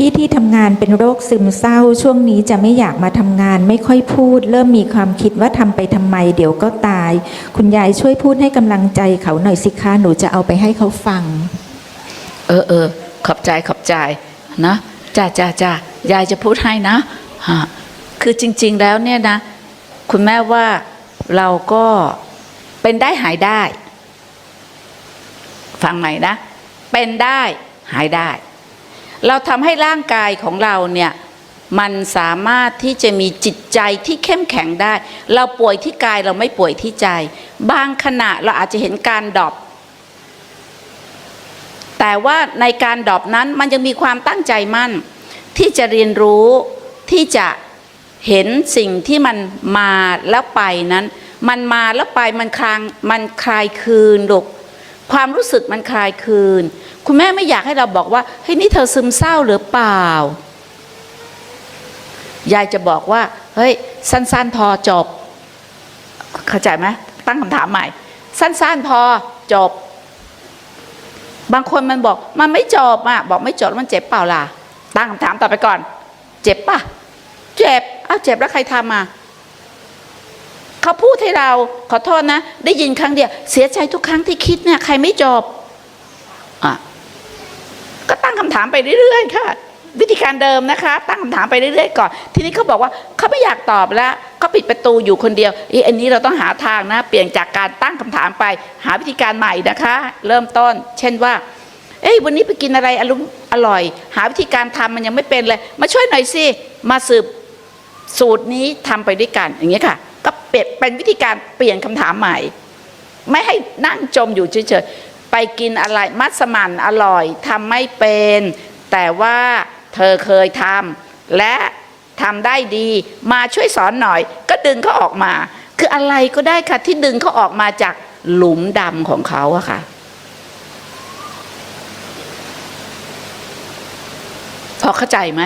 ที่ที่ทำงานเป็นโรคซึมเศร้า ช่วงนี้จะไม่อยากมาทำงาน ไม่ค่อยพูด เริ่มมีความคิดว่าทำไปทำไม เดี๋ยวก็ตาย คุณยายช่วยพูดให้กำลังใจเขาหน่อยสิคะหนูจะเอาไปให้เขาฟัง เออเออขอบใจขอบใจนะจ้าจ้าจ้ายายจะพูดให้นะฮะคือจริง ๆแล้วเนี่ยนะ คุณแม่ว่าเราก็เป็นได้หายได้ ฟังใหม่นะ เป็นได้หายได้ เราทำให้ร่างกายของเราเนี่ยมันสามารถที่จะมีจิตใจที่เข้มแข็งได้ เราป่วยที่กายเราไม่ป่วยที่ใจ บางขณะเราอาจจะเห็นการดอปแต่ว่าในการดอปนั้นมันยังมีความตั้งใจมั่น ที่จะเรียนรู้ที่จะเห็นสิ่งที่มันมาแล้วไปนั้น มันมาแล้วไปมันคลางมันคลายคืนลูก ความรู้สึกมันคลายคืน คุณแม่ไม่อยากให้เราบอกว่าเฮ้ยนี่เธอซึมเศร้าหรือเปล่ายายจะบอกว่า เฮ้ย สั้น ๆ พอจบ เข้าใจไหมตั้งคำถามใหม่ สั้น ๆ พอจบ บางคนมันบอก มันไม่จบอะบอกไม่จบแล้วมันเจ็บเปล่าล่ะ ตั้งคำถามต่อไปก่อน เจ็บป่ะ เจ็บอ้าวเจ็บแล้วใครทำอะ เขาพูดให้เราขอโทษนะ ได้ยินครั้งเดียว เสียใจทุกครั้งที่คิดเนี่ยใครไม่จบอะก็ตั้งคำถามไปเรื่อยๆค่ะวิธีการเดิมนะคะ ตั้งคำถามไปเรื่อยๆก่อน ทีนี้เขาบอกว่าเขาไม่อยากตอบแล้วเขาปิดประตูอยู่คนเดียวอยอันนี้เราต้องหาทางนะ เปลี่ยนจากการตั้งคำถามไป หาวิธีการใหม่นะคะ เริ่มต้น เช่นว่า เอ้ยวันนี้ไปกินอะไรอรุณอร่อย หาวิธีการทำมันยังไม่เป็นเลย มาช่วยหน่อยสิมาสืบสูตรนี้ทำไปด้วยกันอย่างเงี้ยค่ะ ก็เปลี่ยนเป็นวิธีการเปลี่ยนคำถามใหม่ ไม่ให้นั่งจมอยู่เฉยๆไปกินอะไรมัสมั่นอร่อยทำไม่เป็น แต่ว่าเธอเคยทำและทำได้ดีมาช่วยสอนหน่อย ก็ดึงเขาออกมา คืออะไรก็ได้ค่ะที่ดึงเขาออกมาจากหลุมดำของเขาอะค่ะพอเข้าใจไหม